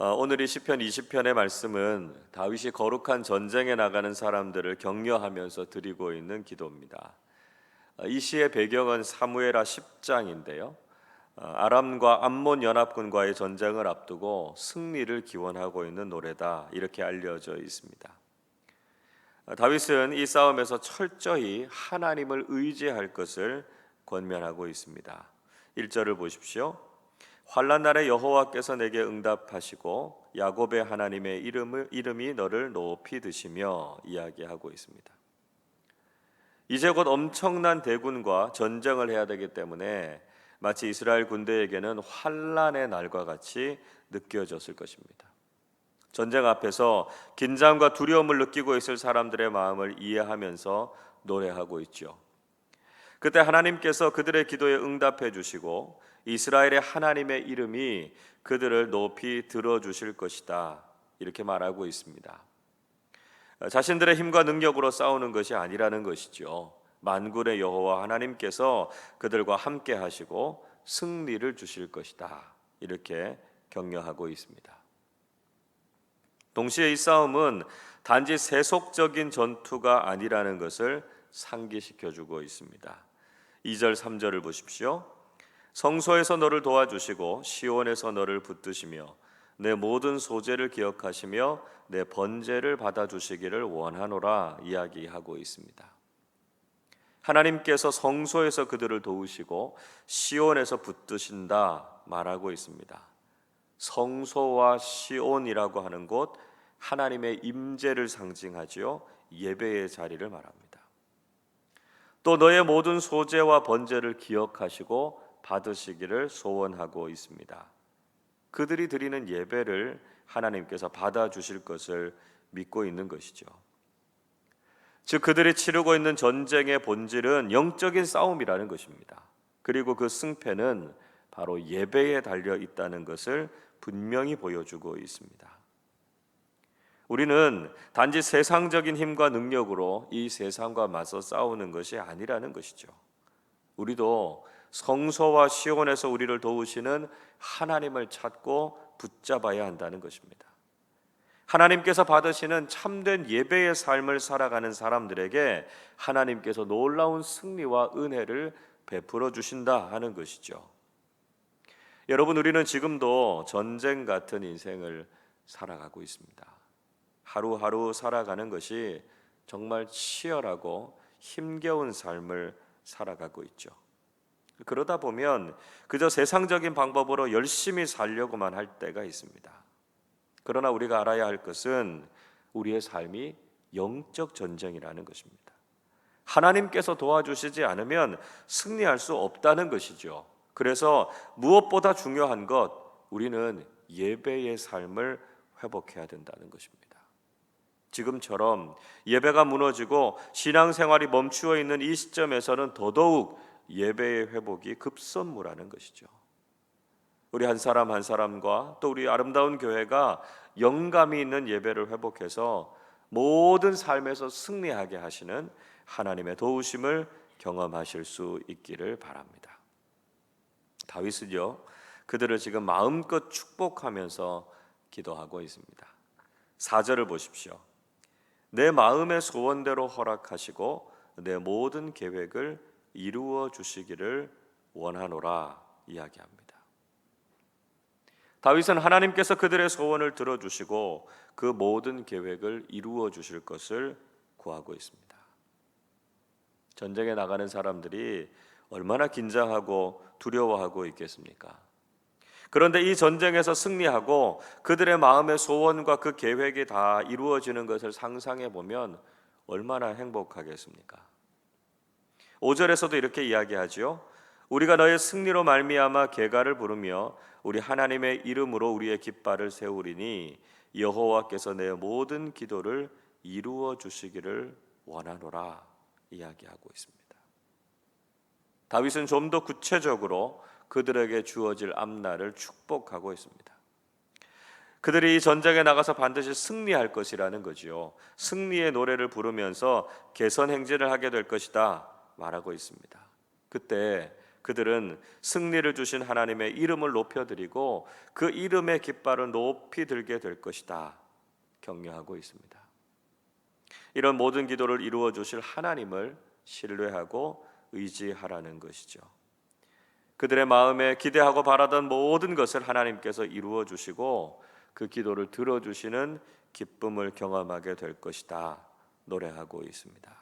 어, 오늘 이 시편 20편의 말씀은 다윗이 거룩한 전쟁에 나가는 사람들을 격려하면서 드리고 있는 기도입니다. 어, 이 시의 배경은 사무엘하 10장인데요. 어, 아람과 암몬 연합군과의 전쟁을 앞두고 승리를 기원하고 있는 노래다 이렇게 알려져 있습니다. 어, 다윗은 이 싸움에서 철저히 하나님을 의지할 것을 권면하고 있습니다. 1절을 보십시오. 환란 날에 여호와께서 내게 응답하시고 야곱의 하나님의 이름을 이름이 너를 높이 드시며 이야기하고 있습니다. 이제 곧 엄청난 대군과 전쟁을 해야 되기 때문에 마치 이스라엘 군대에게는 환란의 날과 같이 느껴졌을 것입니다. 전쟁 앞에서 긴장과 두려움을 느끼고 있을 사람들의 마음을 이해하면서 노래하고 있죠. 그때 하나님께서 그들의 기도에 응답해 주시고 이스라엘의 하나님의 이름이 그들을 높이 들어 주실 것이다. 이렇게 말하고 있습니다. 자신들의 힘과 능력으로 싸우는 것이 아니라는 것이죠. 만군의 여호와 하나님께서 그들과 함께 하시고 승리를 주실 것이다. 이렇게 격려하고 있습니다. 동시에 이 싸움은 단지 세속적인 전투가 아니라는 것을 상기시켜 주고 있습니다. 2절 3절을 보십시오. 성소에서 너를 도와주시고 시온에서 너를 붙드시며 내 모든 소재를 기억하시며 내 번제를 받아 주시기를 원하노라 이야기하고 있습니다. 하나님께서 성소에서 그들을 도우시고 시온에서 붙드신다 말하고 있습니다. 성소와 시온이라고 하는 곳 하나님의 임재를 상징하지요. 예배의 자리를 말합니다. 또 너의 모든 소재와 번제를 기억하시고 받으시기를 소원하고 있습니다. 그들이 드리는 예배를 하나님께서 받아 주실 것을 믿고 있는 것이죠. 즉 그들이 치르고 있는 전쟁의 본질은 영적인 싸움이라는 것입니다. 그리고 그 승패는 바로 예배에 달려 있다는 것을 분명히 보여주고 있습니다. 우리는 단지 세상적인 힘과 능력으로 이 세상과 맞서 싸우는 것이 아니라는 것이죠. 우리도 성소와 시온에서 우리를 도우시는 하나님을 찾고 붙잡아야 한다는 것입니다. 하나님께서 받으시는 참된 예배의 삶을 살아가는 사람들에게 하나님께서 놀라운 승리와 은혜를 베풀어 주신다 하는 것이죠. 여러분, 우리는 지금도 전쟁 같은 인생을 살아가고 있습니다. 하루하루 살아가는 것이 정말 치열하고 힘겨운 삶을 살아가고 있죠. 그러다 보면 그저 세상적인 방법으로 열심히 살려고만 할 때가 있습니다. 그러나 우리가 알아야 할 것은 우리의 삶이 영적 전쟁이라는 것입니다. 하나님께서 도와주시지 않으면 승리할 수 없다는 것이죠. 그래서 무엇보다 중요한 것, 우리는 예배의 삶을 회복해야 된다는 것입니다. 지금처럼 예배가 무너지고 신앙생활이 멈추어 있는 이 시점에서는 더더욱 예배의 회복이 급선무라는 것이죠. 우리 한 사람 한 사람과 또 우리 아름다운 교회가 영감이 있는 예배를 회복해서 모든 삶에서 승리하게 하시는 하나님의 도우심을 경험하실 수 있기를 바랍니다. 다윗은요, 그들을 지금 마음껏 축복하면서 기도하고 있습니다. 4절을 보십시오. 내 마음의 소원대로 허락하시고 내 모든 계획을 이루어 주시기를 원하노라 이야기합니다. 다윗은 하나님께서 그들의 소원을 들어 주시고 그 모든 계획을 이루어 주실 것을 구하고 있습니다. 전쟁에 나가는 사람들이 얼마나 긴장하고 두려워하고 있겠습니까? 그런데 이 전쟁에서 승리하고 그들의 마음의 소원과 그 계획이 다 이루어지는 것을 상상해 보면 얼마나 행복하겠습니까? 5절에서도 이렇게 이야기하지요. 우리가 너의 승리로 말미암아 개가를 부르며 우리 하나님의 이름으로 우리의 깃발을 세우리니 여호와께서 내 모든 기도를 이루어 주시기를 원하노라 이야기하고 있습니다. 다윗은 좀 더 구체적으로 그들에게 주어질 앞날을 축복하고 있습니다. 그들이 이 전쟁에 나가서 반드시 승리할 것이라는 거지요. 승리의 노래를 부르면서 개선 행진을 하게 될 것이다 말하고 있습니다. 그때 그들은 승리를 주신 하나님의 이름을 높여드리고 그 이름의 깃발을 높이 들게 될 것이다. 격려하고 있습니다. 이런 모든 기도를 이루어 주실 하나님을 신뢰하고 의지하라는 것이죠. 그들의 마음에 기대하고 바라던 모든 것을 하나님께서 이루어 주시고 그 기도를 들어 주시는 기쁨을 경험하게 될 것이다. 노래하고 있습니다.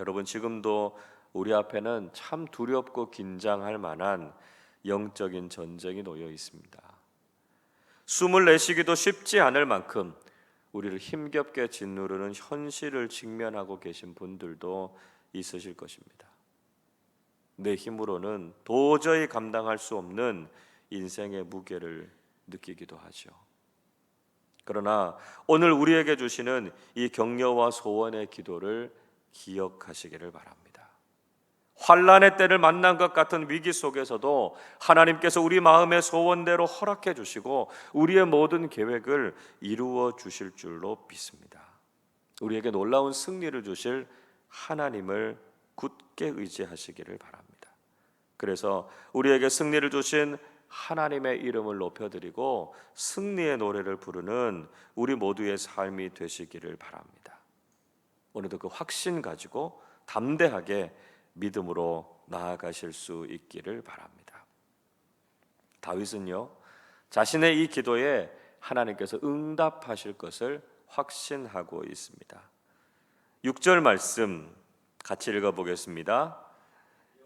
여러분 지금도 우리 앞에는 참 두렵고 긴장할 만한 영적인 전쟁이 놓여 있습니다. 숨을 내쉬기도 쉽지 않을 만큼 우리를 힘겹게 짓누르는 현실을 직면하고 계신 분들도 있으실 것입니다. 내 힘으로는 도저히 감당할 수 없는 인생의 무게를 느끼기도 하죠. 그러나 오늘 우리에게 주시는 이 격려와 소원의 기도를 기억하시기를 바랍니다. 환란의 때를 만난 것 같은 위기 속에서도 하나님께서 우리 마음의 소원대로 허락해 주시고 우리의 모든 계획을 이루어 주실 줄로 믿습니다. 우리에게 놀라운 승리를 주실 하나님을 굳게 의지하시기를 바랍니다. 그래서 우리에게 승리를 주신 하나님의 이름을 높여드리고 승리의 노래를 부르는 우리 모두의 삶이 되시기를 바랍니다. 오늘도 그 확신 가지고 담대하게 믿음으로 나아가실 수 있기를 바랍니다. 다윗은요 자신의 이 기도에 하나님께서 응답하실 것을 확신하고 있습니다. 6절 말씀 같이 읽어 보겠습니다.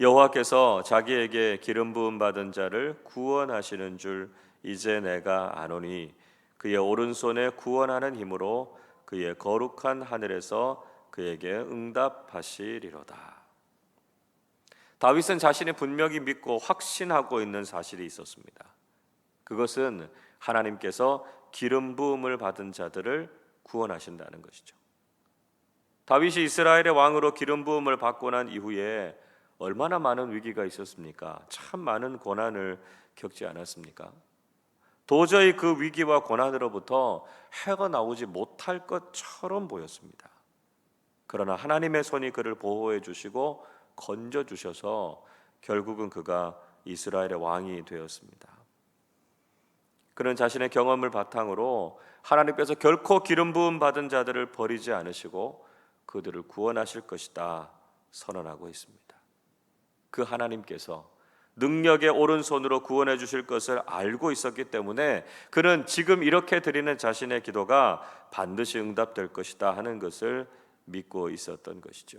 여호와께서 자기에게 기름 부음 받은 자를 구원하시는 줄 이제 내가 아노니 그의 오른손에 구원하는 힘으로 그의 거룩한 하늘에서 그에게 응답하시리로다. 다윗은 자신이 분명히 믿고 확신하고 있는 사실이 있었습니다. 그것은 하나님께서 기름 부음을 받은 자들을 구원하신다는 것이죠. 다윗이 이스라엘의 왕으로 기름 부음을 받고 난 이후에 얼마나 많은 위기가 있었습니까? 참 많은 고난을 겪지 않았습니까? 도저히 그 위기와 고난으로부터 해가 나오지 못할 것처럼 보였습니다. 그러나 하나님의 손이 그를 보호해 주시고 건져 주셔서 결국은 그가 이스라엘의 왕이 되었습니다. 그는 자신의 경험을 바탕으로 하나님께서 결코 기름 부음 받은 자들을 버리지 않으시고 그들을 구원하실 것이다 선언하고 있습니다. 그 하나님께서 능력의 오른손으로 구원해 주실 것을 알고 있었기 때문에 그는 지금 이렇게 드리는 자신의 기도가 반드시 응답될 것이다 하는 것을 믿고 있었던 것이죠.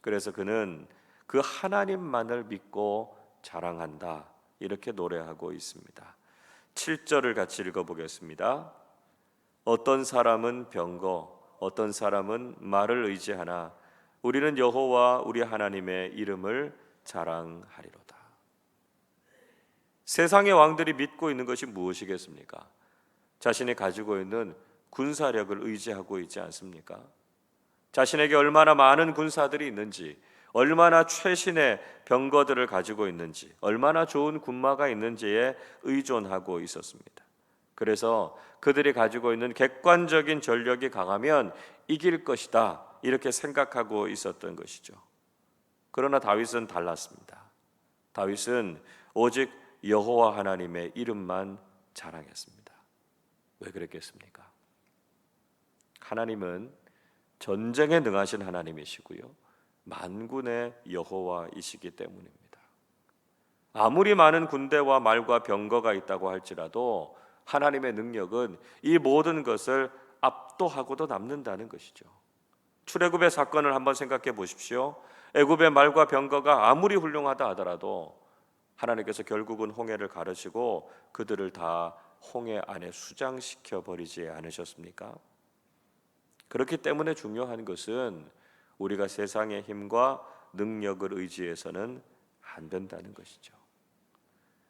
그래서 그는 그 하나님만을 믿고 자랑한다. 이렇게 노래하고 있습니다. 7절을 같이 읽어 보겠습니다. 어떤 사람은 병거, 어떤 사람은 말을 의지하나 우리는 여호와 우리 하나님의 이름을 자랑하리로다. 세상의 왕들이 믿고 있는 것이 무엇이겠습니까? 자신이 가지고 있는 군사력을 의지하고 있지 않습니까? 자신에게 얼마나 많은 군사들이 있는지, 얼마나 최신의 병거들을 가지고 있는지, 얼마나 좋은 군마가 있는지에 의존하고 있었습니다. 그래서 그들이 가지고 있는 객관적인 전력이 강하면 이길 것이다. 이렇게 생각하고 있었던 것이죠. 그러나 다윗은 달랐습니다. 다윗은 오직 여호와 하나님의 이름만 자랑했습니다. 왜 그랬겠습니까? 하나님은 전쟁에 능하신 하나님이시고요. 만군의 여호와이시기 때문입니다. 아무리 많은 군대와 말과 병거가 있다고 할지라도 하나님의 능력은 이 모든 것을 압도하고도 남는다는 것이죠. 출애굽의 사건을 한번 생각해 보십시오. 애굽의 말과 병거가 아무리 훌륭하다 하더라도 하나님께서 결국은 홍해를 가르시고 그들을 다 홍해 안에 수장시켜 버리지 않으셨습니까? 그렇기 때문에 중요한 것은 우리가 세상의 힘과 능력을 의지해서는 안 된다는 것이죠.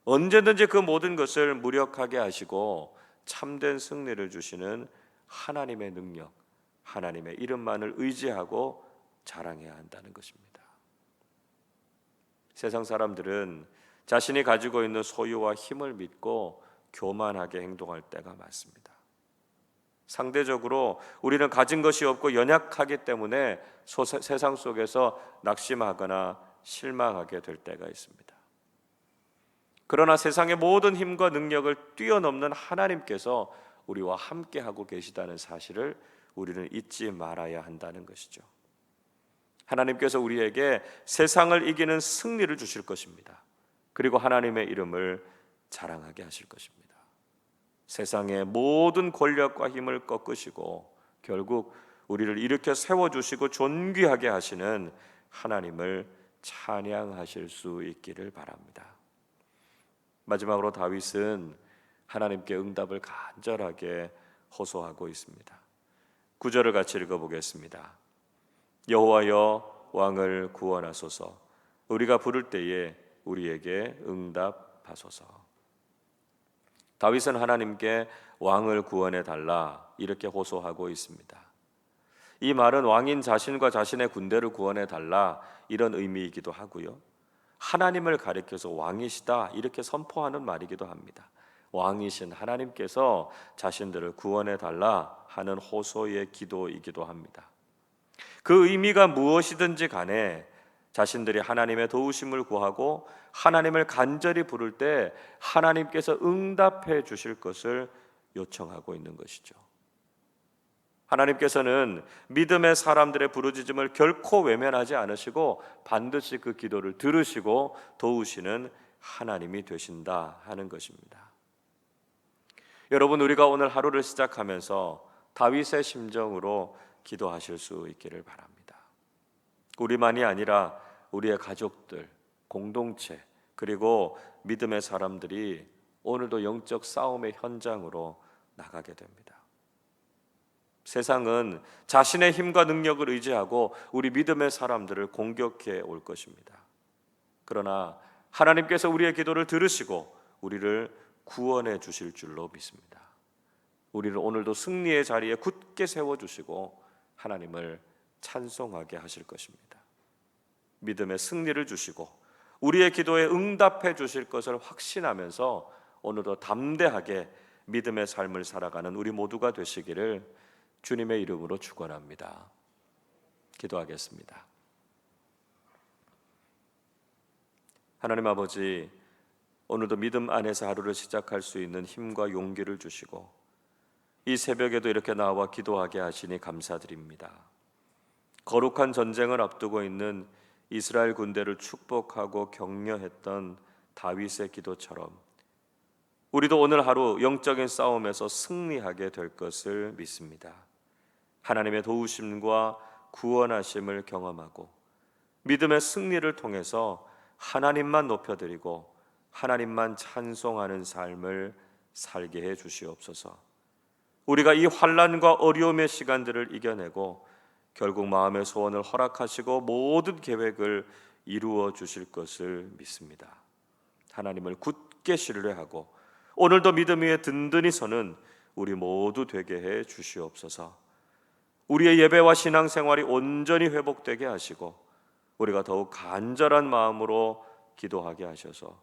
언제든지 그 모든 것을 무력하게 하시고 참된 승리를 주시는 하나님의 능력, 하나님의 이름만을 의지하고 자랑해야 한다는 것입니다. 세상 사람들은 자신이 가지고 있는 소유와 힘을 믿고 교만하게 행동할 때가 많습니다. 상대적으로 우리는 가진 것이 없고 연약하기 때문에 세상 속에서 낙심하거나 실망하게 될 때가 있습니다. 그러나 세상의 모든 힘과 능력을 뛰어넘는 하나님께서 우리와 함께 하고 계시다는 사실을 우리는 잊지 말아야 한다는 것이죠. 하나님께서 우리에게 세상을 이기는 승리를 주실 것입니다. 그리고 하나님의 이름을 자랑하게 하실 것입니다. 세상의 모든 권력과 힘을 꺾으시고 결국 우리를 일으켜 세워 주시고 존귀하게 하시는 하나님을 찬양하실 수 있기를 바랍니다. 마지막으로 다윗은 하나님께 응답을 간절하게 호소하고 있습니다. 구절을 같이 읽어보겠습니다. 여호와여 왕을 구원하소서. 우리가 부를 때에 우리에게 응답하소서. 다윗은 하나님께 왕을 구원해 달라 이렇게 호소하고 있습니다. 이 말은 왕인 자신과 자신의 군대를 구원해 달라 이런 의미이기도 하고요. 하나님을 가리켜서 왕이시다 이렇게 선포하는 말이기도 합니다. 왕이신 하나님께서 자신들을 구원해 달라 하는 호소의 기도이기도 합니다. 그 의미가 무엇이든지 간에 자신들이 하나님의 도우심을 구하고 하나님을 간절히 부를 때 하나님께서 응답해 주실 것을 요청하고 있는 것이죠. 하나님께서는 믿음의 사람들의 부르짖음을 결코 외면하지 않으시고 반드시 그 기도를 들으시고 도우시는 하나님이 되신다 하는 것입니다. 여러분 우리가 오늘 하루를 시작하면서 다윗의 심정으로 기도하실 수 있기를 바랍니다. 우리만이 아니라 우리의 가족들, 공동체, 그리고 믿음의 사람들이 오늘도 영적 싸움의 현장으로 나가게 됩니다. 세상은 자신의 힘과 능력을 의지하고 우리 믿음의 사람들을 공격해 올 것입니다. 그러나 하나님께서 우리의 기도를 들으시고 우리를 구원해 주실 줄로 믿습니다. 우리를 오늘도 승리의 자리에 굳게 세워 주시고 하나님을 찬송하게 하실 것입니다. 믿음의 승리를 주시고 우리의 기도에 응답해 주실 것을 확신하면서 오늘도 담대하게 믿음의 삶을 살아가는 우리 모두가 되시기를 주님의 이름으로 축원합니다. 기도하겠습니다. 하나님 아버지 오늘도 믿음 안에서 하루를 시작할 수 있는 힘과 용기를 주시고 이 새벽에도 이렇게 나와 기도하게 하시니 감사드립니다. 거룩한 전쟁을 앞두고 있는 이스라엘 군대를 축복하고 격려했던 다윗의 기도처럼 우리도 오늘 하루 영적인 싸움에서 승리하게 될 것을 믿습니다. 하나님의 도우심과 구원하심을 경험하고 믿음의 승리를 통해서 하나님만 높여드리고 하나님만 찬송하는 삶을 살게 해 주시옵소서. 우리가 이 환란과 어려움의 시간들을 이겨내고 결국 마음의 소원을 허락하시고 모든 계획을 이루어 주실 것을 믿습니다. 하나님을 굳게 신뢰하고 오늘도 믿음 위에 든든히 서는 우리 모두 되게 해 주시옵소서. 우리의 예배와 신앙생활이 온전히 회복되게 하시고 우리가 더욱 간절한 마음으로 기도하게 하셔서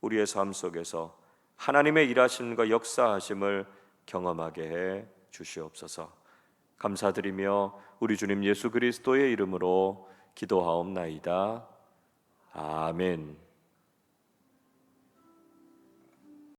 우리의 삶 속에서 하나님의 일하심과 역사하심을 경험하게 해 주시옵소서. 감사드리며 우리 주님 예수 그리스도의 이름으로 기도하옵나이다. 아멘.